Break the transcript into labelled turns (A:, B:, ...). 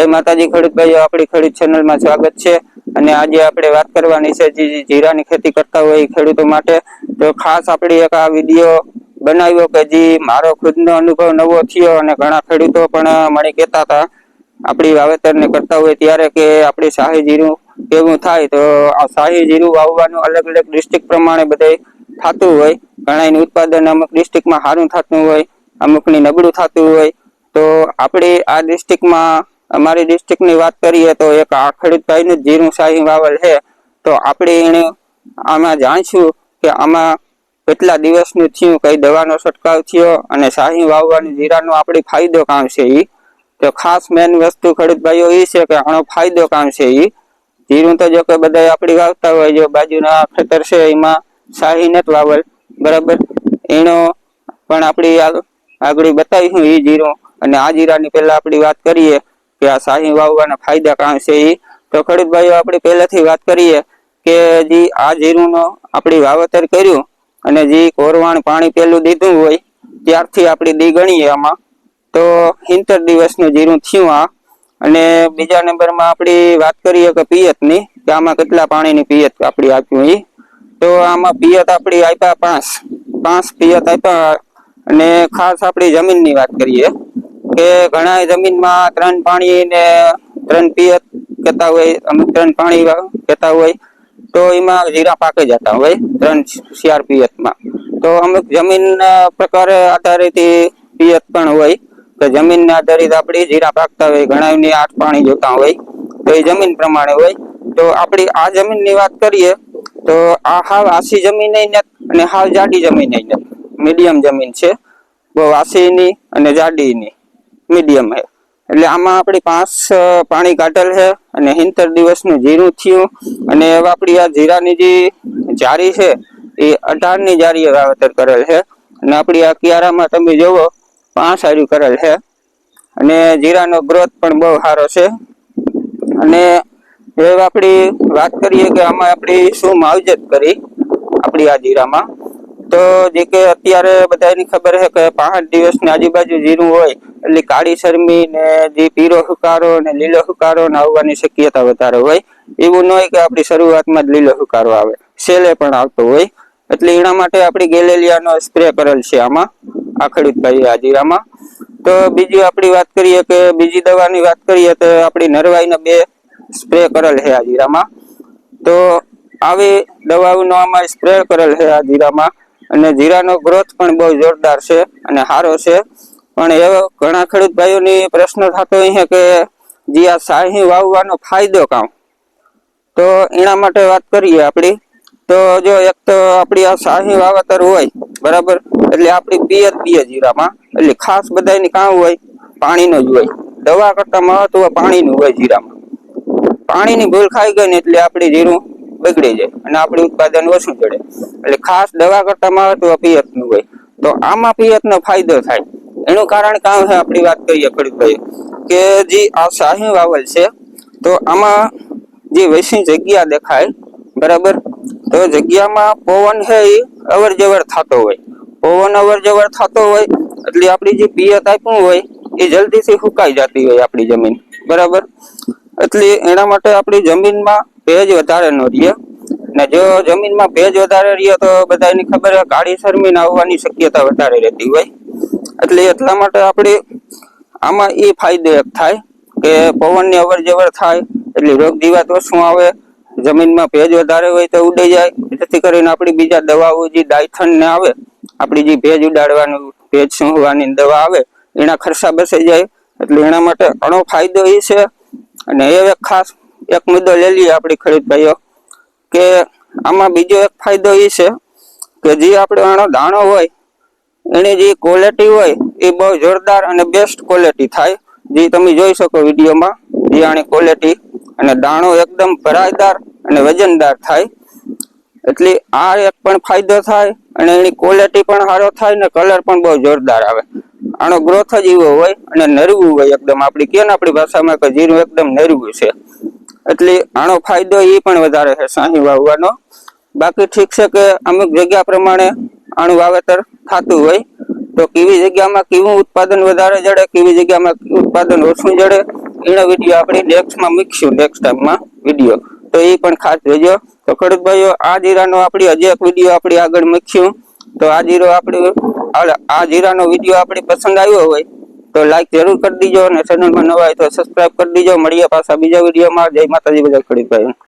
A: જય માતાજી ખેડૂત ભાઈઓ, આપણી ખેડૂત ચેનલમાં સ્વાગત છે. અને આજે આપણે વાત કરવાની છે જીરાની ખેતી કરતા હોય ખેડૂતો માટે. તો ખાસ આપણે એક આ વીડિયો બનાવ્યો કે જે મારો ખુદનો અનુભવ નવો થયો અને ઘણા ખેડૂતો પણ મને કહેતા હતા, આપણી વાવેતરને કરતા હોય ત્યારે કે આપણી શાહી જીરું કેવું થાય? તો આ શાહી જીરું વાવવાનું અલગ અલગ ડિસ્ટ્રિક્ટ પ્રમાણે બધે થતું હોય. ઘણા એનું ઉત્પાદન અમુક ડિસ્ટ્રિક્ટમાં સારું થતું હોય, અમુકની નબળું થતું હોય. તો આપણે આ ડિસ્ટ્રિક્ટમાં અમારી ડિસ્ટ્રિક્ટની વાત કરીએ તો એક આ ખેડૂતભાઈનું જીરું શાહી વાવલ છે. તો આપણે એને આમાં જાણશું કે આમાં કેટલા દિવસનું થયું, કઈ દવાનો છંટકાવ થયો અને શાહી વાવવાની જીરાનો આપણે ફાયદો કામ છે એ તો ખાસ મેન વસ્તુ ખેડૂત એ છે કે આનો ફાયદો કામ છે એ જીરું તો જો કે બધા આપણે વાવતા હોય, જો બાજુના ખેતર છે, એમાં શાહી નથી વાવલ. બરાબર? એનો પણ આપણી આગળ બતાવીશું એ જીરું. અને આ જીરાની પહેલા આપણી વાત કરીએ કે આ શાહી વાવવાના ફાયદા કાં છે એ તો ખેડૂત આપણે પહેલાથી વાત કરીએ કે જે આ જીરુંનો આપણે વાવેતર કર્યું અને જે કોરવાણ પાણી પેલું દીધું હોય, ત્યારથી આપણી દી ગણીએ આમાં. તો હિંતર દિવસનું જીરું થયું આ. અને બીજા નંબરમાં આપણી વાત કરીએ કે પિયતની, કે આમાં કેટલા પાણીની પિયત આપણી આપ્યું એ તો આમાં પિયત આપણી આપ્યા પાંચ. પાંચ પિયત આપ્યા અને ખાસ આપણી જમીનની વાત કરીએ. કે ઘણા જમીનમાં ત્રણ પાણી ને ત્રણ પિયત કહેતા હોય અમુક ત્રણ પાણી કહેતા હોય, તો એમાં જીરા પાકે જતા હોય, ત્રણ ચાર પિયતમાં. તો અમુક જમીન પ્રકારે આધારિત પિયત પણ હોય, તો જમીનના આધારિત આપણી જીરા પાકતા હોય ઘણાની આઠ પાણી જોતા હોય, તો એ જમીન પ્રમાણે હોય. તો આપણી આ જમીનની વાત કરીએ, તો આ હાવ આસી જમીન અને હાવ જાડી જમીન મીડિયમ જમીન છે, બહુ આસીની અને જાડીની. મીડિયમ છે. એટલે આમાં આપણી પાંચ પાણી કાઢેલ છે અને હિંતર દિવસનું જીરું થયું અને આપણી આ જીરાની જે જારી છે એ અઢારની જારીએ વાવેતર કરેલ છે. અને આપણી આ કિયારામાં તમે જુઓ પાંચ હાર્યું કરેલ છે. અને જીરાનો ગ્રોથ પણ બહુ સારો છે. અને હવે આપણી વાત કરીએ કે આમાં આપણી શું માવજત કરી આપણી આ જીરામાં. તો જે કે અત્યારે બધાની ખબર છે કે પાંચ દિવસની આજુબાજુ જીરું હોય એટલે કાળી શરમી ને જે પીરો હુકારો ને લીલો હુકારો ને આવવાની શક્યતા વધારે હોય, એવું ન હોય કે આપણી શરૂઆતમાં જ લીલો હુકારો આવે. સેલે પણ આવતો હોય. એટલે એના માટે આપણી ગેલેલિયાનો સ્પ્રે કરેલ છે આમાં આ ખેડૂતભાઈ હાજીરામાં. તો બીજી આપણી વાત કરીએ કે બીજી દવાની વાત કરીએ તો આપણી નરવાઈના બે સ્પ્રે કરેલ છે હાજીરામાં. તો આવી દવાઓનો આમાં સ્પ્રે કરેલ છે આ જીરામાં અને જીરાનો ગ્રોથ પણ બહુ જોરદાર છે અને સારો છે. પણ એવો ઘણા ખેડૂત ભાઈઓની પ્રશ્ન થતો અહીંયા કે જે આ શાહી વાવવાનો ફાયદો કામ તો એના માટે વાત કરીએ આપણી. તો જો એક તો આપણી આ શાહી વાવેતર હોય, બરાબર? એટલે આપણી પિયત પિયત જીરામાં. એટલે ખાસ બધાની કામ હોય? પાણીનો જ હોય. દવા કરતા મહત્વ પાણીનું હોય જીરામાં. પાણીની ભૂલ ખાઈ ગઈ ને એટલે આપણી જીરું બગડી જાય અને આપણું ઉત્પાદન ઓછું ચડે. એટલે ખાસ દવા કરતા મહત્વ પિયતનું હોય. તો આમાં પિયતનો ફાયદો થાય. એનું કારણ કામ છે આપણી વાત કરીએ ખડીભાઈ કે જે આ શાહી વાવલ છે, તો આમાં જે વૈસી જગ્યા દેખાય, બરાબર? તો જગ્યામાં પવન છે એ અવર જવર થતો હોય. પવન અવર જવર થતો હોય, એટલે આપણી જે પિયત આપ્યું હોય, એ જલ્દીથી સુકાઈ જતી હોય આપણી જમીન, બરાબર? એટલે એના માટે આપણી જમીનમાં ભેજ વધારે ન રહે ને જો જમીનમાં ભેજ વધારે રહે તો બધાની ખબર કાળી શરમીન આવવાની શક્યતા વધારે રહેતી હોય. એટલે એટલા માટે આપણે આમાં એ ફાયદો એક થાય કે પવનની અવર જવર થાય, એટલે રોગ જીવાત ઓછું આવે, જમીનમાં ભેજ વધારે હોય તો ઉડી જાય, જેથી કરીને આપણી બીજા દવાઓ જે ડાયથન ને આવે, આપણી જે ભેજ ઉડાડવાનું, ભેજ સૂંઘવાની દવા આવે, એના ખર્ચા બચાઈ જાય, એટલે એના માટે ઘણો ફાયદો એ છે. અને એ એક ખાસ એક મુદ્દો લઈ લઈએ આપણી ખેડૂત ભાઈઓ, કે આમાં બીજો એક ફાયદો એ છે કે જે આપણે આનો દાણો હોય એની જે ક્વોલિટી હોય એ બહુ જોરદાર અને બેસ્ટ ક્વોલિટી થાય. જે તમે જોઈ શકો વિડીયોમાં જે ક્વોલિટી અને દાણો એકદમ ભરાયદાર અને વજનદાર થાય. એટલે આ એક પણ ફાયદો થાય અને એની ક્વોલિટી પણ સારો થાય ને કલર પણ બહુ જોરદાર આવે. આનો ગ્રોથ જ એવો હોય અને નરવું હોય એકદમ. આપણી કે ને આપણી ભાષામાં કે જીરું એકદમ નરવું છે. એટલે આનો ફાયદો એ પણ વધારે છે સાહી વાવવાનો. બાકી ઠીક છે કે અમુક જગ્યા પ્રમાણે આનું વાવેતર થતું હોય, તો કેવી જગ્યામાં કેવું ઉત્પાદન વધારે જડે, કેવી જગ્યામાં ઉત્પાદન ઓછું જડે, એનો વીડિયો આપણે નેક્સ્ટમાં મૂકશું, નેક્સ્ટ ટાઈમમાં વીડિયો. તો એ પણ ખાસ જોજો. તો ખેડૂત આ જીરાનો આપણી, હજી એક વીડિયો આપણે આગળ મૂકશું તો આ જીરો આપણે, આ- જીરાનો વીડિયો આપણે પસંદ આવ્યો હોય, તો લાઈક જરૂર કરી દીજો અને ચેનલમાં નવા હોય તો સબસ્ક્રાઇબ કરી દીજો. મળીએ પાછા બીજા વિડીયોમાં. જય માતાજી બધા ખેડૂત